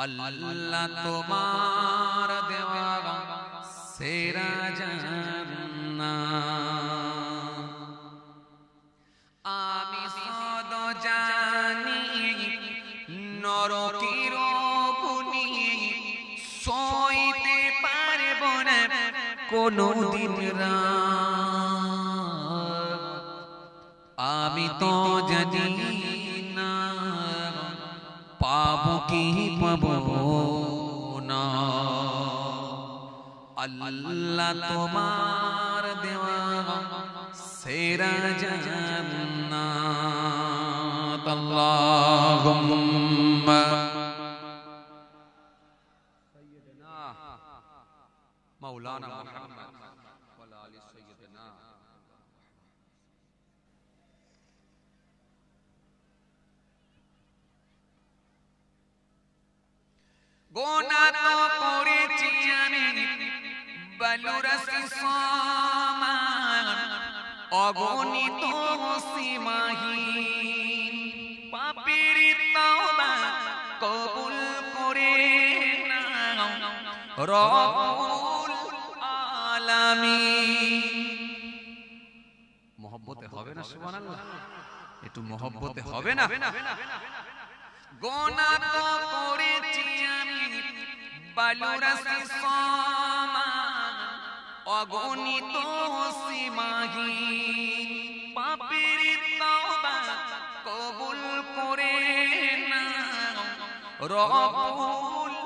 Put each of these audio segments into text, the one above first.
আল্লাহ তোমার দেওয়া সেরা জান্নাত। আমি সদ জানি নরকের গুনি সইতে পারব না কোনো দিন আমি তো জানি কি পাবো না আল্লাহ তোমার দেওয়া সেরা জান্নাত। আল্লাহুম্মা। সাইয়্যিদিনা মাওলানা মুহাম্মদ। ওয়া আলি সাইয়্যিদিনা গোনা তো করেছি আমি বালুরাসি সমান অগণিত সীমাহীন। পাপের তওবা কবুল করে নাও রব্বুল আলামিন। মহব্বতে হবে না সুবহানাল্লাহ। একটু মহব্বতে হবে না। গোনা তো করেছি আমি বালুরাসি সমান অগণিত সীমাহীন। পাপের তওবা কবুল করে না রব্বুল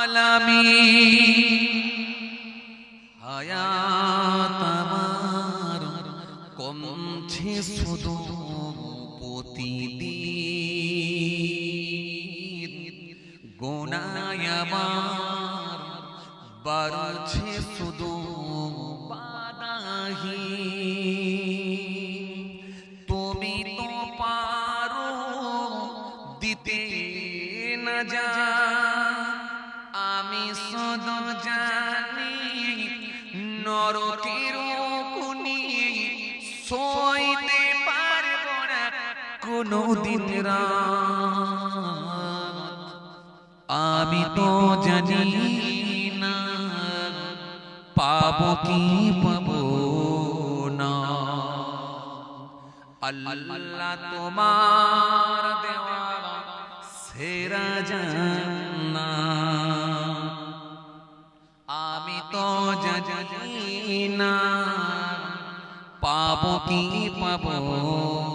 আলামিন। হায়াত আমার কমছে শুধু প্রতিদিন। আমার বাড়ছে শুধু বাদাহি তুমি তো পারো দিতে না যা। আমি সদ জানি নরকের কুনি সইতে পারব না কোনো দিন রাত। আমি তো জানি না পাবো কি পাবো না আল্লাহ তোমার দেওয়া সেরা জান্নাত আমি তো জানি না পাবো কি পাবো না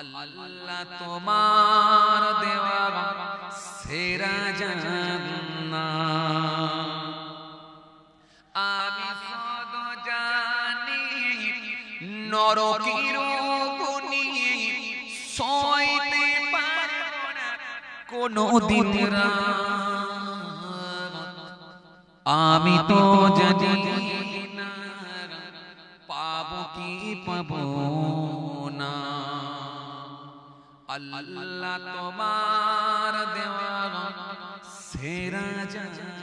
আল্লাহ তোমার দেওয়া সেরা জানা আমি সদ জানি, নরকের গুনি সইতে কোনো আমি তো জানি না, পাবো কি পাবো না। আল্লাহ তোমার দেওয়া সেরা জান্নাত